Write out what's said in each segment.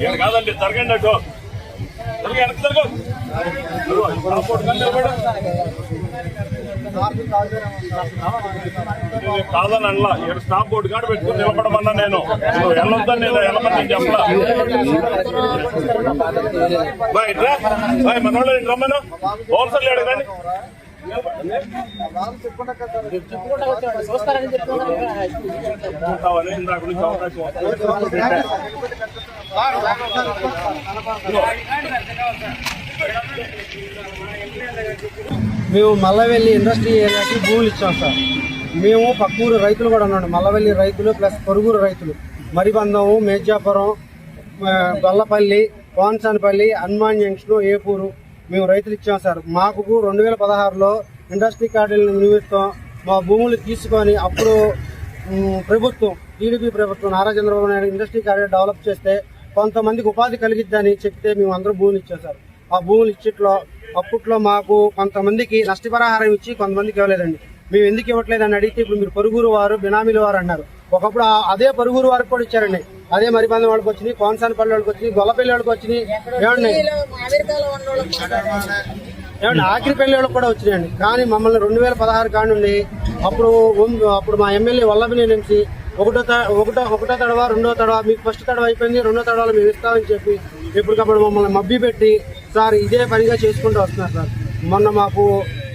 ఇక్కడ కాదండి జరగండి అటు. జరగ వెనక్కి జరగ సపోర్ట్ కానీ నిలబడు. కాదని అనలా ఇక్కడ స్టాప్ బోర్డు కాడ పెట్టుకుని నిలబడమన్నా నేను. నువ్వు వెళ్ళొద్దని నేను వెళ్ళమని చెప్పలా. బాయ్ ఇట్రా బాయ్ మనోళ్ళు రమ్మను హోల్సేల్ అడగండి. మేము మల్లవెల్లి ఇండస్ట్రీ ఏరియాకి భూములు ఇచ్చాం సార్. మేము పక్కూరు రైతులు కూడా ఉన్నాడు మల్లవెల్లి రైతులు ప్లస్ పొరుగురు రైతులు. మరిబంధము మేజాపురం ఆ, గొల్లపల్లి కోన్సానపల్లి హనుమాన్ జంక్షన్ ఏపూరు. మేము రైతులు ఇచ్చాం సార్. మాకు రెండు వేల పదహారులో ఇండస్ట్రీ కార్డుల నిమిత్తం మా భూములు తీసుకొని అప్పుడు ప్రభుత్వం టీడీపీ ప్రభుత్వం Nara Chandrababu Naidu industry corridor develop చేస్తే కొంతమందికి ఉపాధి కలిగిద్దని చెప్తే మేము అందరూ భూములు ఇచ్చాం సార్. ఆ భూములు ఇచ్చిట్లో అప్పట్లో మాకు కొంతమందికి నష్టపరిహారం ఇచ్చి కొంతమందికి ఇవ్వలేదండి. మేము ఎందుకు ఇవ్వట్లేదని అడిగితే ఇప్పుడు మీరు పరుగురు వారు బినామీల వారు అన్నారు. ఒకప్పుడు అదే పరుగురు వారికి కూడా ఇచ్చారండి. అదే మరిబందం వాళ్ళకి వచ్చినాయి కోనసానపల్లి వాళ్ళకి వచ్చినాయి గొల్లపల్లి వాళ్ళకి వచ్చినాయి ఏమండి ఏమండి ఆఖరి పెళ్ళి వాళ్ళకి కూడా వచ్చినాయండి. కానీ మమ్మల్ని రెండు వేల పదహారు కాడి నుండి అప్పుడు అప్పుడు మా ఎమ్మెల్యే వల్లభని నుంచి ఒకటో త- ఒకటో ఒకటో తడవ రెండో తడవ మీకు ఫస్ట్ తడవ అయిపోయింది రెండో తడవలో మేము ఇస్తామని చెప్పి ఎప్పటికప్పుడు మమ్మల్ని మబ్బి పెట్టి సార్ ఇదే పనిగా చేసుకుంటూ వస్తున్నారు సార్. మొన్న మాకు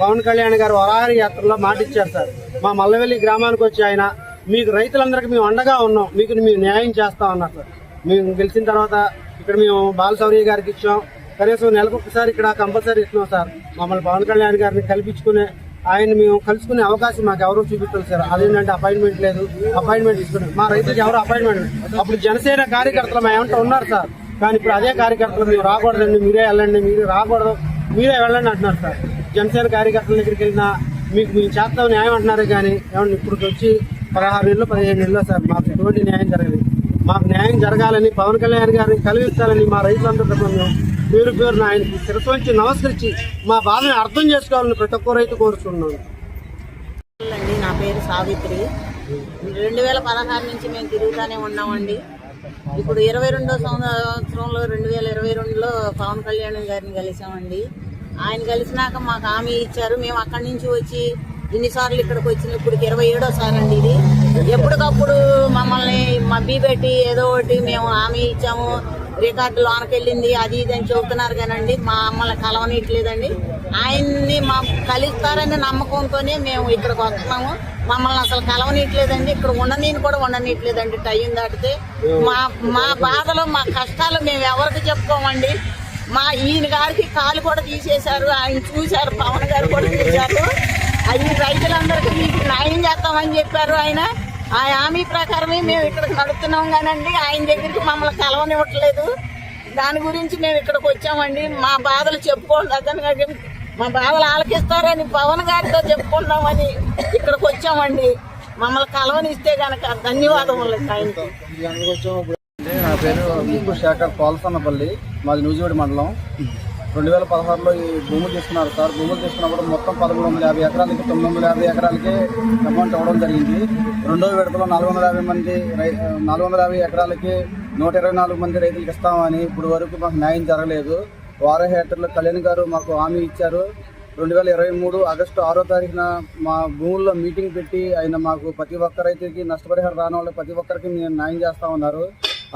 పవన్ కళ్యాణ్ గారు వరాహరి యాత్రలో మాట ఇచ్చారు సార్. మా మల్లవెల్లి గ్రామానికి వచ్చి ఆయన మీకు రైతులందరికీ మేము అండగా ఉన్నాం. మీకు మేము న్యాయం చేస్తాం అన్నారు సార్ మేము గెలిచిన తర్వాత ఇక్కడ మేము బాలశౌర్య గారికి ఇచ్చాం. కనీసం నెలకు ఒకసారి ఇక్కడ కంపల్సరీ ఇస్తున్నాం సార్. మమ్మల్ని పవన్ కళ్యాణ్ గారిని కల్పించుకునే ఆయన మేము కలుసుకునే అవకాశం మాకు ఎవరు చూపించాలి సార్. అదేంటంటే అపాయింట్మెంట్ లేదు. అపాయింట్మెంట్ ఇస్తున్నాం మా రైతులకు ఎవరు అపాయింట్మెంట్ అప్పుడు జనసేన కార్యకర్తలు మా ఏమంటే ఉన్నారు సార్. కానీ ఇప్పుడు అదే కార్యకర్తలు మేము రాకూడదండి. మీరే వెళ్ళండి. మీరు రాకూడదు. మీరే వెళ్ళండి అంటున్నారు సార్. జనసేన కార్యకర్తల దగ్గరికి వెళ్ళినా మీకు మేము చేస్తాం న్యాయం అంటున్నారే కానీ ఏమన్నా ఇప్పుడు వచ్చి పదహారు ఇళ్ళు పదిహేను ఇళ్ళు సార్. మాకు ఎటువంటి న్యాయం జరగలేదు. మాకు న్యాయం జరగాలని పవన్ కళ్యాణ్ గారిని కలిగించాలని మా రైతులందరూ మేము పేరు పేరున ఆయనకి శిరస్సు నమస్కరించి మా బాధని అర్థం చేసుకోవాలని ప్రతి ఒక్క రైతు కోరుతున్నాను అండి నా పేరు సావిత్రి. రెండు వేల పదహారు నుంచి మేము తిరుగుతూనే ఉన్నామండి. ఇప్పుడు ఇరవై రెండో సంవత్సరంలో రెండు వేల ఇరవై రెండులో పవన్ కళ్యాణ్ గారిని కలిసామండి. ఆయన కలిసినాక మాకు హామీ ఇచ్చారు. మేము అక్కడి నుంచి వచ్చి ఇన్నిసార్లు ఇక్కడికి వచ్చిన ఇప్పుడు ఇరవై ఏడో సార్ అండి ఇది. ఎప్పటికప్పుడు మమ్మల్ని మబ్బి పెట్టి ఏదో ఒకటి మేము హామీ ఇచ్చాము. రికార్డు లోనకి వెళ్ళింది అది ఇది అని చెబుతున్నారు కానండి. మా మమ్మల్ని కలవనియట్లేదండి. ఆయన్ని మా కలుస్తారనే నమ్మకంతోనే మేము ఇక్కడికి వస్తున్నాము. మమ్మల్ని అసలు కలవనీయట్లేదండి. ఇక్కడ ఉండనీని కూడా ఉండనీయట్లేదండి టైం దాటితే. మా మా బాధలు మా కష్టాలు మేము ఎవరికి చెప్పుకోమండి? మా ఈయన గారికి కాలు కూడా తీసేశారు. ఆయన చూశారు పవన్ గారు కూడా చూశారు. అది రైతులందరికీ మీకు న్యాయం చేస్తామని చెప్పారు ఆయన. ఆ హామీ ప్రకారమే మేము ఇక్కడికి నడుపుతున్నాం కానండి. ఆయన దగ్గరికి మమ్మల్ని కలవనివ్వట్లేదు. దాని గురించి మేము ఇక్కడికి వచ్చామండి. మా బాధలు చెప్పుకోవడం మా బాధలు ఆలకిస్తారని పవన్ గారితో చెప్పుకుంటామని ఇక్కడికి వచ్చామండి. మమ్మల్ని కలవనిస్తే కనుక ధన్యవాదములు ఆయనకి. నా పేరు ముక్కు శేఖర్ పాలసన్నపల్లి. మాది నూజివేడి మండలం. రెండు వేల పదహారులో ఈ భూములు తీసుకున్నారు సార్. భూములు తీసుకున్నప్పుడు మొత్తం పదమూడు వందల యాభై ఎకరాలకి తొమ్మిది వందల యాభై ఎకరాలకి అమౌంట్ ఇవ్వడం జరిగింది. రెండో విడతలో నాలుగు వందల యాభై మంది రై నాలుగు వందల యాభై ఎకరాలకి నూట ఇరవై నాలుగు మంది రైతులకు ఇస్తామని ఇప్పుడు వరకు మాకు న్యాయం జరగలేదు. వార హేటర్లో కళ్యాణ్ గారు మాకు హామీ ఇచ్చారు. రెండు వేల ఇరవై మూడు ఆగస్టు ఆరో తారీఖున మా భూముల్లో మీటింగ్ పెట్టి ఆయన మాకు ప్రతి ఒక్క రైతుకి నష్టపరిహారం రాని వాళ్ళు ప్రతి ఒక్కరికి న్యాయం చేస్తా ఉన్నారు.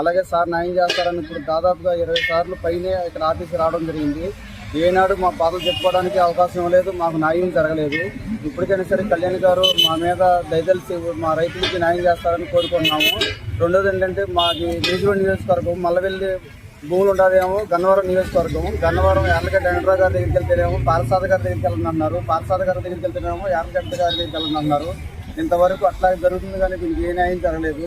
అలాగే సార్ న్యాయం చేస్తారని ఇప్పుడు దాదాపుగా ఇరవై సార్లు పైనే ఇక్కడ ఆఫీస్కి రావడం జరిగింది. ఏనాడు మా బాధలు చెప్పుకోవడానికి అవకాశం లేదు మాకు న్యాయం జరగలేదు. ఇప్పటికైనా సరే కళ్యాణ్ గారు మా మీద దయదలిసి మా రైతులకి న్యాయం చేస్తారని కోరుకుంటున్నాము. రెండోది ఏంటంటే మాది న్యూజిలాండ్ నియోజకవర్గం మల్లవెల్లి భూములు ఉండదేమో గన్నవరం నియోజకవర్గం. గన్నవరం యార్లగడ్డ వెంకటరావు గారి దగ్గరికి వెళ్తేనేమో పారసాద గారి దగ్గరికి వెళ్ళండి అన్నారు పారసాద గారి దగ్గరికి వెళ్తేనేమో యార్లగడ్డ గారి దగ్గరికి వెళ్ళండి అన్నారు ఇంతవరకు అట్లా జరుగుతుంది కానీ దీనికి ఏ న్యాయం జరగలేదు.